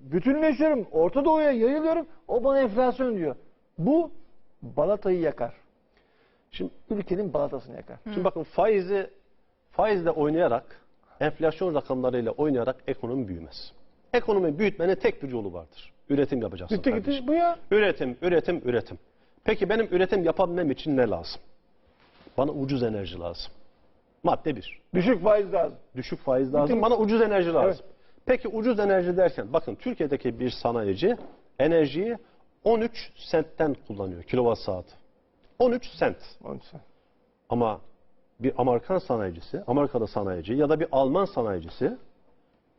bütünleşiyorum. Orta Doğu'ya yayılıyorum. O bana enflasyon diyor. Bu balatayı yakar. Şimdi, Ülkenin balatasını yakar. şimdi bakın faizi faizle oynayarak, enflasyon rakamlarıyla oynayarak ekonomi büyümez. Ekonomi büyütmenin tek bir yolu vardır. Üretim yapacaksın kardeşim. gitti bu ya. Üretim, üretim, üretim. Peki benim üretim yapabilmem için ne lazım? Bana ucuz enerji lazım. Madde bir. Düşük faiz lazım. Düşük faiz lazım. Bütün- Bana ucuz enerji lazım. Evet. Peki ucuz enerji derken bakın Türkiye'deki bir sanayici enerjiyi 13 sentten kullanıyor kilowatt saat. 13 sent. Onun için. Ama bir Amerikan sanayicisi, Amerika'da sanayici ya da bir Alman sanayicisi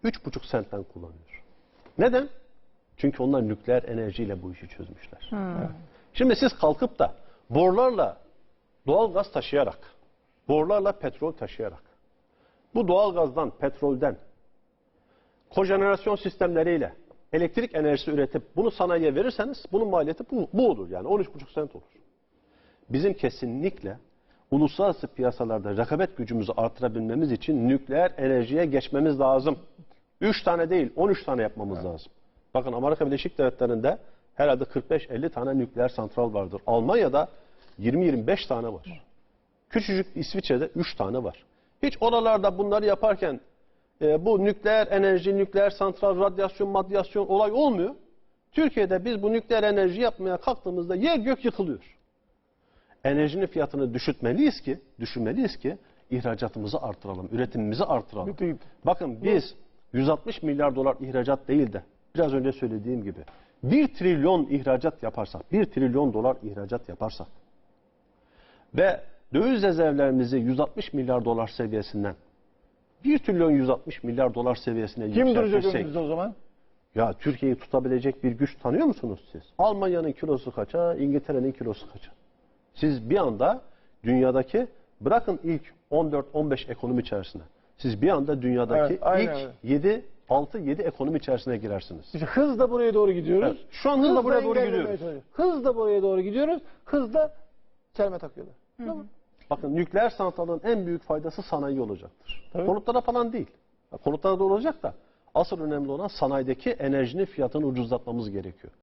3,5 sentten kullanıyor. Neden? Çünkü onlar nükleer enerjiyle bu işi çözmüşler. Şimdi siz kalkıp da borularla doğal gaz taşıyarak, borularla petrol taşıyarak, bu doğal gazdan, petrolden, kojenerasyon sistemleriyle elektrik enerjisi üretip bunu sanayiye verirseniz bunun maliyeti bu, bu olur yani 13,5 sent olur. Bizim kesinlikle uluslararası piyasalarda rekabet gücümüzü artırabilmemiz için nükleer enerjiye geçmemiz lazım. 3 tane değil 13 tane yapmamız lazım. Bakın Amerika Birleşik Devletleri'nde herhalde 45-50 tane nükleer santral vardır. Almanya'da 20-25 tane var. Küçücük İsviçre'de 3 tane var. Hiç oralarda bunları yaparken e, bu nükleer enerji, nükleer santral, radyasyon, madyasyon olay olmuyor. Türkiye'de biz bu nükleer enerji yapmaya kalktığımızda yer gök yıkılıyor. Enerjinin fiyatını düşürtmeliyiz ki, düşürmeliyiz ki ihracatımızı artıralım, üretimimizi artıralım. Bakın biz 160 milyar dolar ihracat değil de biraz önce söylediğim gibi 1 trilyon ihracat yaparsak, 1 trilyon dolar ihracat yaparsak ve döviz rezervlerimizi 160 milyar dolar seviyesinden 1 trilyon 160 milyar dolar seviyesine Kim duracak yükseltirsek, önümüzde o zaman? ya Türkiye'yi tutabilecek bir güç tanıyor musunuz siz? Almanya'nın kilosu kaça, İngiltere'nin kilosu kaça? Siz bir anda dünyadaki, bırakın ilk 14-15 ekonomi içerisine. Siz bir anda dünyadaki Evet, aynen ilk öyle. 7, 6-7 ekonomi içerisine girersiniz. İşte hızla buraya doğru gidiyoruz. Evet, şu an hızla buraya doğru engellemeye gidiyoruz. çalışıyoruz. Hızla buraya doğru gidiyoruz. Hızla çelme takıyorlar. Tamam. Bakın nükleer santralın en büyük faydası sanayi olacaktır. Tabii. Konutlara falan değil. Konutlara da olacak da asıl önemli olan sanayideki enerjinin fiyatını ucuzlatmamız gerekiyor.